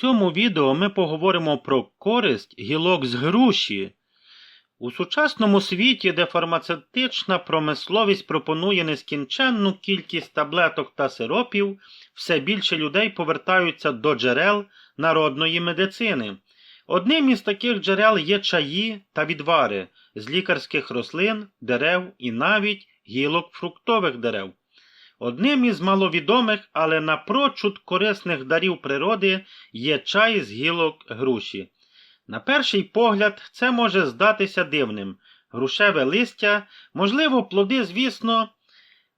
цьому відео ми поговоримо про користь гілок з груші. У сучасному світі, де фармацевтична промисловість пропонує нескінченну кількість таблеток та сиропів, все більше людей повертаються до джерел народної медицини. Одним із таких джерел є чаї та відвари з лікарських рослин, дерев і навіть гілок фруктових дерев. Одним із маловідомих, але напрочуд корисних дарів природи є чай з гілок груші. На перший погляд, це може здатися дивним. Грушеве листя, можливо, плоди, звісно,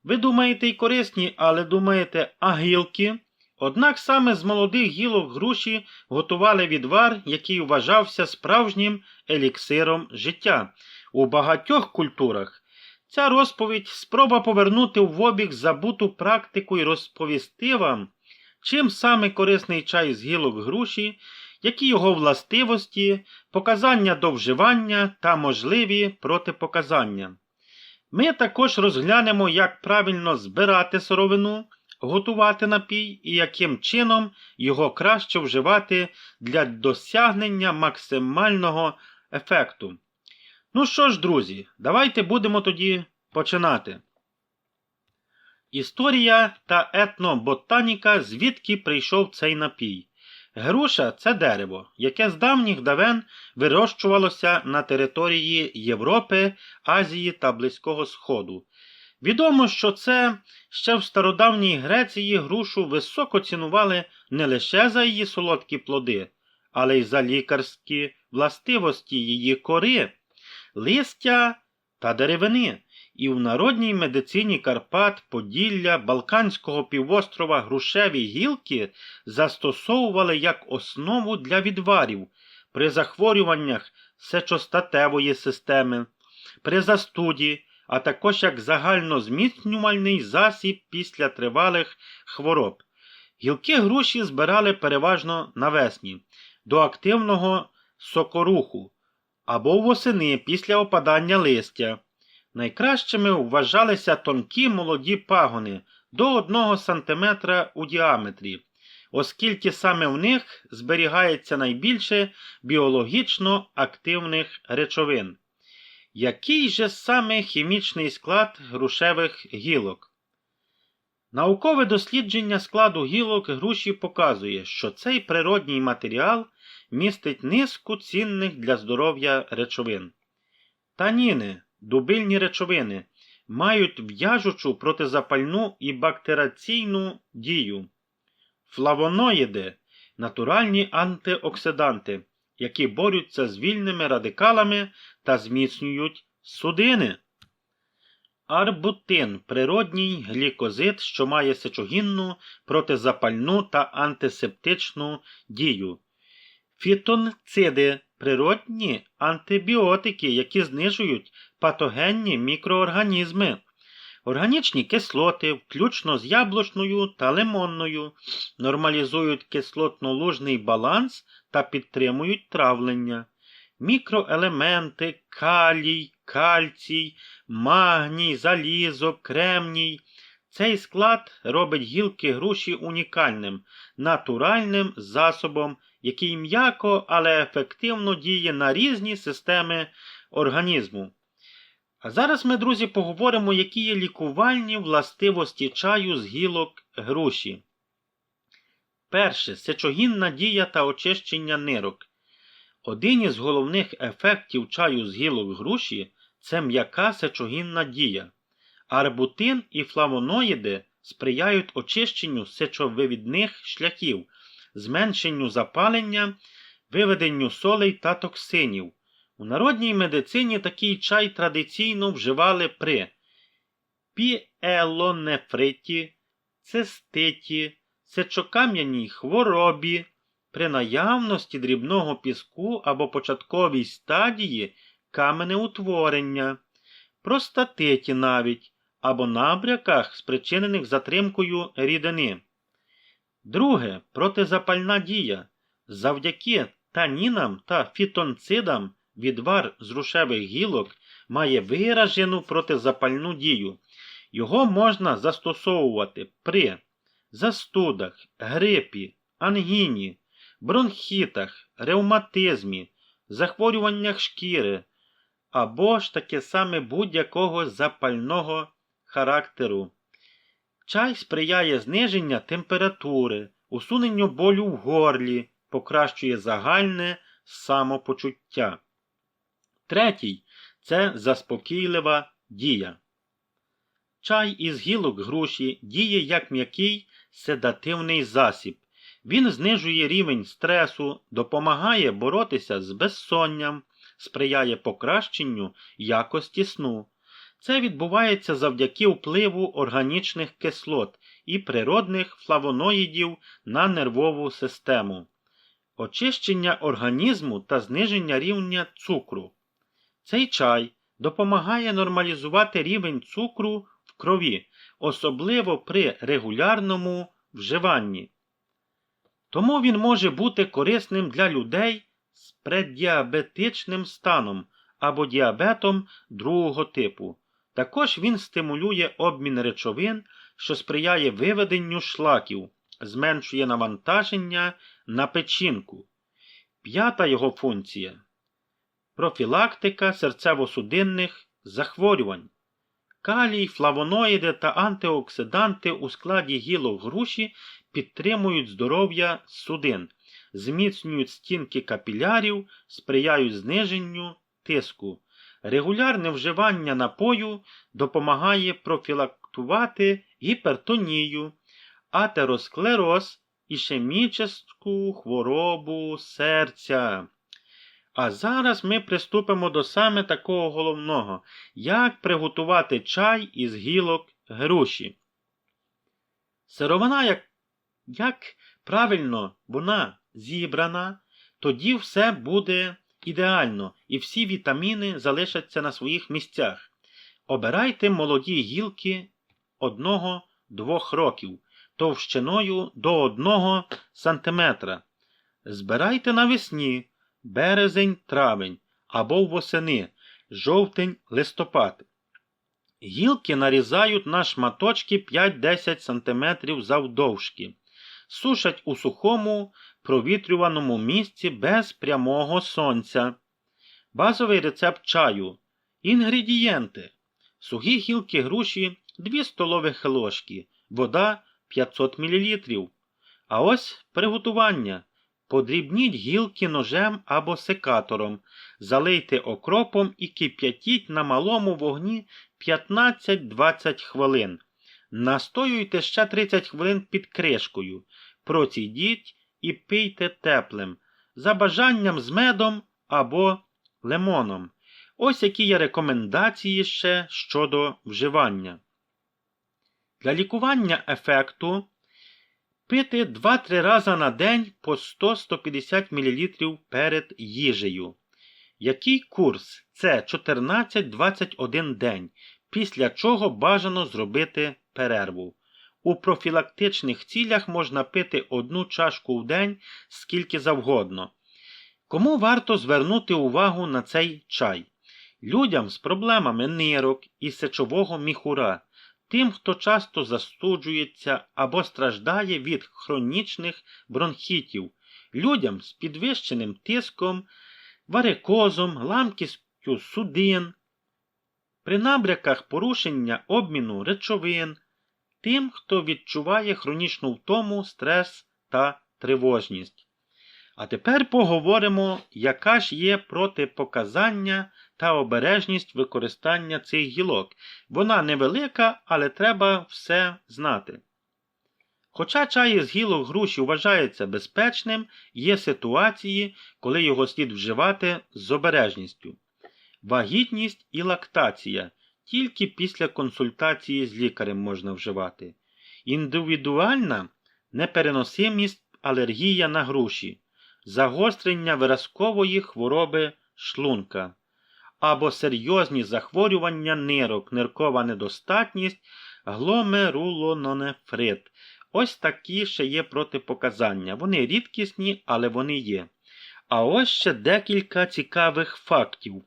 ви думаєте й корисні, але думаєте, а гілки? Однак саме з молодих гілок груші готували відвар, який вважався справжнім еліксиром життя. У багатьох культурах Ця розповідь спроба повернути в обіг забуту практику і розповісти вам, чим саме корисний чай з гілок груші, які його властивості, показання до вживання та можливі протипоказання. Ми також розглянемо, як правильно збирати сировину, готувати напій і яким чином його краще вживати для досягнення максимального ефекту. Ну що ж, друзі, давайте будемо тоді починати. Історія та етноботаніка, звідки прийшов цей напій. Груша це дерево, яке з давніх давен вирощувалося на території Європи, Азії та Близького Сходу. Відомо, що це ще в стародавній Греції грушу високо цінували не лише за її солодкі плоди, але й за лікарські властивості її кори листя та деревини, і в народній медицині Карпат, Поділля, Балканського півострова грушеві гілки застосовували як основу для відварів при захворюваннях сечостатевої системи, при застуді, а також як загальнозміцнювальний засіб після тривалих хвороб. Гілки груші збирали переважно навесні, до активного сокоруху або восени після опадання листя. Найкращими вважалися тонкі молоді пагони до 1 см у діаметрі, оскільки саме в них зберігається найбільше біологічно активних речовин. Який же саме хімічний склад грушевих гілок? Наукове дослідження складу гілок груші показує, що цей природній матеріал містить низку цінних для здоров'я речовин. Таніни, дубильні речовини, мають в'яжучу протизапальну і бактераційну дію. Флавоноїди натуральні антиоксиданти, які борються з вільними радикалами та зміцнюють судини. Арбутин природній глікозид, що має сечогінну, протизапальну та антисептичну дію. Фітонциди природні антибіотики, які знижують патогенні мікроорганізми. Органічні кислоти, включно з яблучною та лимонною, нормалізують кислотно-лужний баланс та підтримують травлення. Мікроелементи, калій, кальцій, магній, залізо, кремній. Цей склад робить гілки груші унікальним, натуральним засобом який м'яко, але ефективно діє на різні системи організму. А зараз ми, друзі, поговоримо, які є лікувальні властивості чаю з гілок груші. Перше сечогінна дія та очищення нирок. Один із головних ефектів чаю з гілок груші це м'яка сечогінна дія. Арбутин і флавоноїди сприяють очищенню сечовивідних шляхів, зменшенню запалення, виведенню солей та токсинів. У народній медицині такий чай традиційно вживали при піелонефриті, циститі, сечокам'яній хворобі, при наявності дрібного піску або початковій стадії каменеутворення, простатиті навіть, або набряках, спричинених затримкою рідини. Друге протизапальна дія. Завдяки танінам та фітонцидам відвар з рушевих гілок має виражену протизапальну дію. Його можна застосовувати при застудах, грипі, ангіні, бронхітах, ревматизмі, захворюваннях шкіри або ж таке саме будь-якого запального характеру. Чай сприяє зниженню температури, усуненню болю в горлі, покращує загальне самопочуття. Третій це заспокійлива дія. Чай із гілок груші діє як м'який седативний засіб. Він знижує рівень стресу, допомагає боротися з безсонням, сприяє покращенню якості сну. Це відбувається завдяки впливу органічних кислот і природних флавоноїдів на нервову систему, очищення організму та зниження рівня цукру. Цей чай допомагає нормалізувати рівень цукру в крові, особливо при регулярному вживанні. Тому він може бути корисним для людей з преддіабетичним станом або діабетом другого типу. Також він стимулює обмін речовин, що сприяє виведенню шлаків, зменшує навантаження на печінку. П'ята його функція профілактика серцево-судинних захворювань. Калій, флавоноїди та антиоксиданти у складі гілок груші підтримують здоров'я судин, зміцнюють стінки капілярів, сприяють зниженню тиску. Регулярне вживання напою допомагає профілактувати гіпертонію, атеросклероз, ішемічну хворобу серця. А зараз ми приступимо до саме такого головного, як приготувати чай із гілок груші. Сировина, як, як правильно вона зібрана, тоді все буде ідеально і всі вітаміни залишаться на своїх місцях. Обирайте молоді гілки 1-2 років товщиною до 1 см. Збирайте навесні березень, травень або восени, жовтень, листопад. Гілки нарізають на шматочки 5-10 см завдовжки, сушать у сухому провітрюваному місці без прямого сонця. Базовий рецепт чаю. Інгредієнти. Сухі гілки груші 2 столових ложки, вода 500 мл. А ось приготування. Подрібніть гілки ножем або секатором, залийте окропом і кип'ятіть на малому вогні 15-20 хвилин. Настоюйте ще 30 хвилин під кришкою. Процідіть і пийте теплим, за бажанням з медом або лимоном. Ось які є рекомендації ще щодо вживання. Для лікування ефекту Пити 2-3 рази на день по 100-150 мл перед їжею. Який курс? Це 14-21 день, після чого бажано зробити перерву. У профілактичних цілях можна пити одну чашку в день скільки завгодно. Кому варто звернути увагу на цей чай? Людям з проблемами нирок і сечового міхура тим, хто часто застуджується або страждає від хронічних бронхітів, людям з підвищеним тиском, варикозом, ламкістю судин, при набряках порушення обміну речовин, тим, хто відчуває хронічну втому, стрес та тривожність. А тепер поговоримо, яка ж є протипоказання та обережність використання цих гілок. Вона невелика, але треба все знати. Хоча чай із гілок груші вважається безпечним, є ситуації, коли його слід вживати з обережністю. Вагітність і лактація тільки після консультації з лікарем можна вживати. Індивідуальна непереносимість алергія на груші, загострення виразкової хвороби шлунка або серйозні захворювання нирок, ниркова недостатність, гломерулононефрит. Ось такі ще є протипоказання. Вони рідкісні, але вони є. А ось ще декілька цікавих фактів.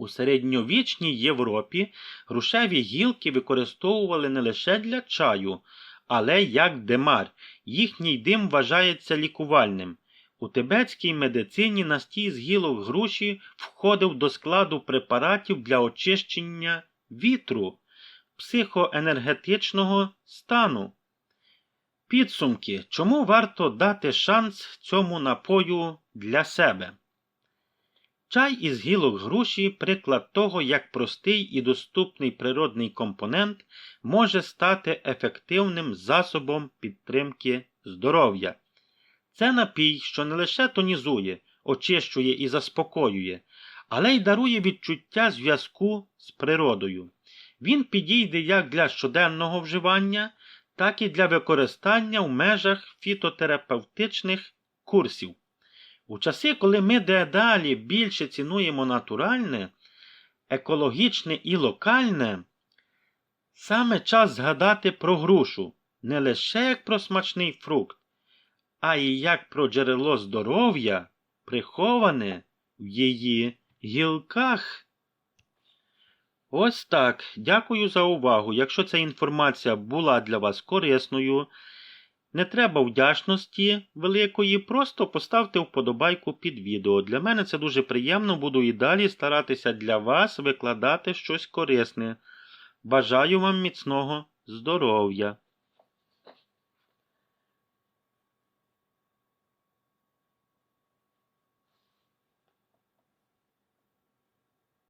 У середньовічній Європі грушеві гілки використовували не лише для чаю, але як демар. Їхній дим вважається лікувальним. У тибетській медицині настій з гілок груші входив до складу препаратів для очищення вітру, психоенергетичного стану. Підсумки. Чому варто дати шанс цьому напою для себе? Чай із гілок груші приклад того, як простий і доступний природний компонент може стати ефективним засобом підтримки здоров'я. Це напій, що не лише тонізує, очищує і заспокоює, але й дарує відчуття зв'язку з природою. Він підійде як для щоденного вживання, так і для використання в межах фітотерапевтичних курсів. У часи, коли ми дедалі більше цінуємо натуральне, екологічне і локальне, саме час згадати про грушу не лише як про смачний фрукт, а й як про джерело здоров'я, приховане в її гілках. Ось так. Дякую за увагу. Якщо ця інформація була для вас корисною, не треба вдячності великої, просто поставте вподобайку під відео. Для мене це дуже приємно, буду і далі старатися для вас викладати щось корисне. Бажаю вам міцного здоров'я!